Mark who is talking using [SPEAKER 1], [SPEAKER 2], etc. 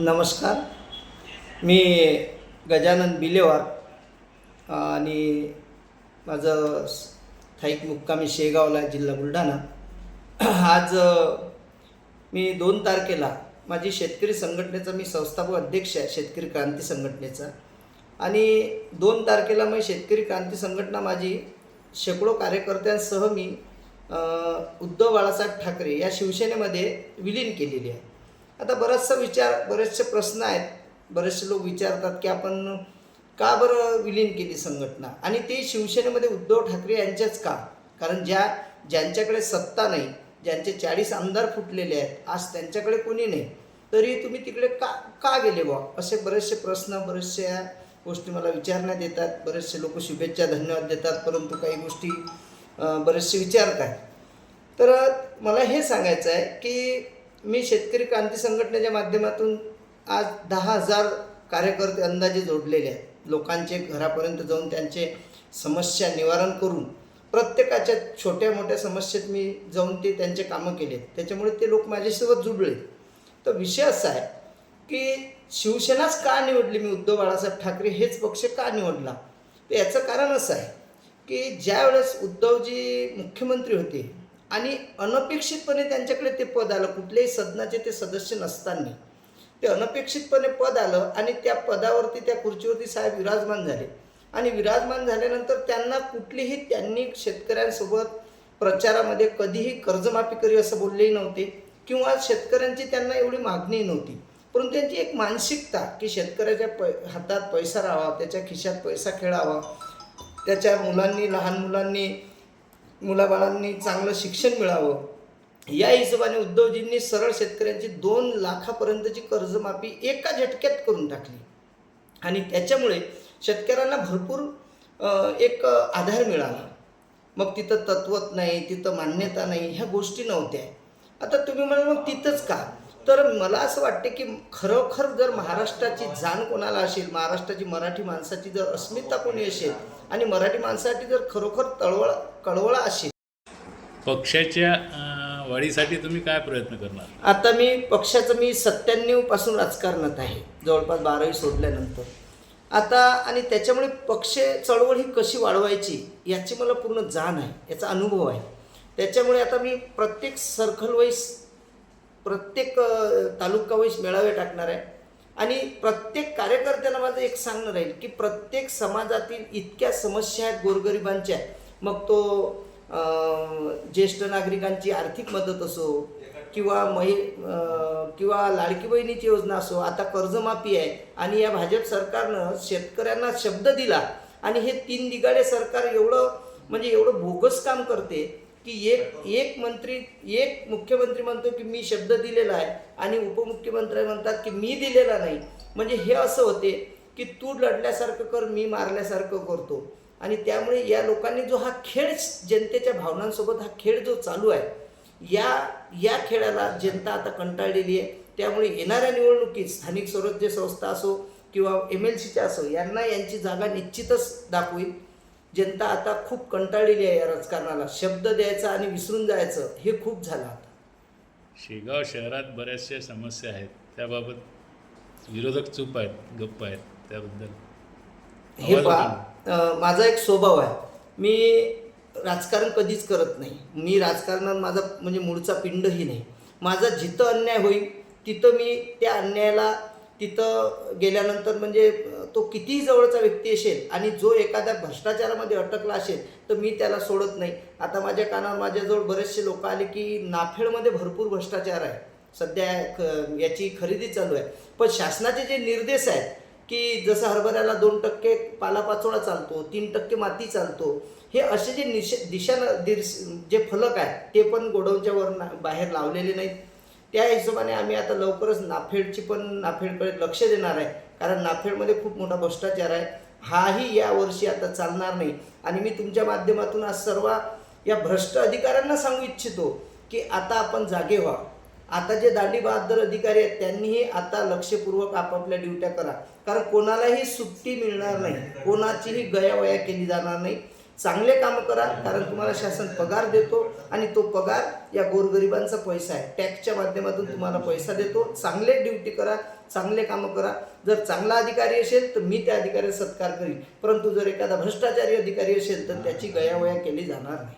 [SPEAKER 1] नमस्कार. मी गजानन बिलेवार आणि माझं स्थायिक मुक्कामी शेगावला आहे, जिल्हा बुलढाणा. आज मी दोन तारखेला माझी शेतकरी संघटनेचा मी संस्थापक अध्यक्ष आहे शेतकरी क्रांती संघटनेचा. आणि दोन तारखेला मी शेतकरी क्रांती संघटना माझी शेकडो कार्यकर्त्यांसह मी उद्धव बाळासाहेब ठाकरे या शिवसेनेमध्ये विलीन केलेली आहे. आता बराचसा विचार बरेचसे प्रश्न आहेत. बरेचसे लोक विचारतात की आपण का बरं विलीन केली संघटना? आणि ते शिवसेनेमध्ये उद्धव ठाकरे यांच्याच का? कारण ज्या ज्यांच्याकडे सत्ता नाही ज्यांचे चाळीस आमदार फुटलेले आहेत आज त्यांच्याकडे कोणी नाही? तरी तुम्ही तिकडे का का गेले बा असे बरेचसे प्रश्न बरेचशा गोष्टी मला विचारण्यात येतात. बरेचसे लोक शुभेच्छा धन्यवाद देतात. परंतु काही गोष्टी बरेचसे विचारत आहेत तर मला हे सांगायचं आहे की मी शेतकरी क्रांती संघटनेच्या माध्यमातून आज दहा हजार कार्यकर्ते अंदाजे जोडलेले आहेत. लोकांचे घरापर्यंत जाऊन त्यांचे समस्या निवारण करून प्रत्येकाच्या छोट्या मोठ्या समस्येत मी जाऊन ते त्यांचे कामं केले. त्याच्यामुळे ते लोक माझ्यासोबत जुडले तर विषय असा आहे की शिवसेनाच का निवडली? मी उद्धव बाळासाहेब ठाकरे हेच पक्ष का निवडला? तर याचं कारण असं आहे की ज्यावेळेस उद्धवजी मुख्यमंत्री होते आणि अनपेक्षितपणे त्यांच्याकडे ते पद आलं. कुठल्याही सदनाचे ते सदस्य नसताना. ते अनपेक्षितपणे पद आलं आणि त्या पदावरती त्या खुर्चीवरती साहेब विराजमान झाले. आणि विराजमान झाल्यानंतर त्यांना कुठलीही त्यांनी शेतकऱ्यांसोबत प्रचारामध्ये कधीही कर्जमाफी करी असं बोललेही नव्हते किंवा शेतकऱ्यांची त्यांना एवढी मागणी नव्हती. परंतु त्यांची एक मानसिकता की शेतकऱ्याच्या पै हातात पैसा राहावा त्याच्या खिशात पैसा खेळावा त्याच्या मुलांनी लहान मुलांनी मुलाबाळांनी चांगलं शिक्षण मिळावं. या हिशोबाने उद्धवजींनी सरळ शेतकऱ्यांची दोन लाखापर्यंतची कर्जमाफी एका झटक्यात करून टाकली. आणि त्याच्यामुळे शेतकऱ्यांना भरपूर एक आधार मिळाला. मग तिथं तत्वत नाही तिथं मान्यता नाही ह्या गोष्टी नव्हत्या. आता तुम्ही म्हणाल मग तिथंच का? तर मला असं वाटते की खरोखर जर महाराष्ट्राची जाण कोणाला असेल महाराष्ट्राची मराठी माणसाची जर अस्मिता कोणी असेल आणि मराठी माणसासाठी जर खरोखर तळवळ कळवळा असेल
[SPEAKER 2] पक्षाच्या वाढीसाठी तुम्ही काय प्रयत्न करणार?
[SPEAKER 1] आता मी पक्षाचं मी सत्त्याण्णवपासून राजकारणात आहे. जवळपास बारावी सोडल्यानंतर. आता आणि त्याच्यामुळे पक्ष चळवळ ही कशी वाढवायची याची मला पूर्ण जाण आहे. याचा अनुभव आहे. त्याच्यामुळे आता मी प्रत्येक सर्कल वाईज प्रत्येक तालुका वाईज मेळावे टाकणार आहे. आणि प्रत्येक कार्यकर्त्याला माझं एक सांगणं राहील की प्रत्येक समाजातील इतक्या समस्या आहेत गोरगरिबांच्या मग तो ज्येष्ठ नागरिकांची आर्थिक मदत असो किंवा महि किंवा लाडकी बहिणीची योजना असो आता कर्जमाफी आहे आणि या भाजप सरकारनं शेतकऱ्यांना शब्द दिला आणि हे तीन दिगाडे सरकार एवढं म्हणजे एवढं बोगस काम करते की एक एक मंत्री एक मुख्यमंत्री म्हणतो की मी शब्द दिलेला आहे आणि उपमुख्यमंत्री म्हणतात की मी दिलेला नाही. म्हणजे हे असं होते की तू लढल्यासारखं कर मी मारल्यासारखं करतो. आणि त्यामुळे या लोकांनी जो हा खेळ जनतेच्या भावनांसोबत हा खेळ जो चालू आहे या या खेळाला जनता आता कंटाळलेली आहे. त्यामुळे येणाऱ्या निवडणुकीत स्थानिक स्वराज्य संस्था असो किंवा एम एल सीच्या असो यांना यांची जागा निश्चितच दाखवील जनता आता खूप कंटाळलेली आहे या राजकारणाला. शब्द द्यायचा आणि विसरून जायचं हे खूप झालं आता.
[SPEAKER 2] शेगाव शहरात बऱ्याचशा समस्या आहेत. त्याबाबत विरोधक चूप आहेत गप्प आहेत त्याबद्दल.
[SPEAKER 1] हे पहा माझा एक स्वभाव आहे. मी राजकारण कधीच करत नाही. मी राजकारणात माझा म्हणजे मूळचा पिंडही नाही. माझा जिथं अन्याय होईल तिथं मी त्या अन्यायाला तिथं गेल्यानंतर म्हणजे तो कितीही जवळचा व्यक्ती असेल आणि जो एखाद्या भ्रष्टाचारामध्ये अटकला असेल तर मी त्याला सोडत नाही. आता माझ्या कानावर माझ्याजवळ बरेचसे लोक आले की नाफेडमध्ये भरपूर भ्रष्टाचार आहे. सध्या ख- याची खरेदी चालू आहे. पण शासनाचे जे निर्देश आहेत की जसं हरभऱ्याला दोन टक्के पालापाचोळा चालतो तीन टक्के माती चालतो हे असे जे निश दिशा दिश जे फलक आहेत ते पण गोडाऊनच्या वर ना- बाहेर लावलेले नाहीत. त्या हिशोबाने आम्ही आता लवकरच नाफेडची पण नाफेडकडे लक्ष देणार आहे कारण नाफेडमध्ये खूप मोठा भ्रष्टाचार आहे. हाही यावर्षी आता चालणार नाही. आणि मी तुमच्या माध्यमातून आज सर्व या भ्रष्ट अधिकाऱ्यांना सांगू इच्छितो की आता आपण जागे व्हा. आता जे दांडी बहादर अधिकारी आहेत त्यांनीही आता लक्षपूर्वक आपापल्या ड्युट्या करा. कारण कोणालाही सुट्टी मिळणार नाही. कोणाचीही गयावया केली जाणार नाही. चांगले कामं करा कारण तुम्हाला शासन पगार देतो आणि तो पगार या गोरगरिबांचा पैसा आहे. टॅक्सच्या माध्यमातून तुम्हाला पैसा देतो. चांगले ड्युटी करा चांगले कामं करा. जर चांगला अधिकारी असेल तर मी त्या अधिकाऱ्याचा सत्कार करीन. परंतु जर एखादा भ्रष्टाचारी अधिकारी असेल तर त्याची गयावया केली जाणार नाही.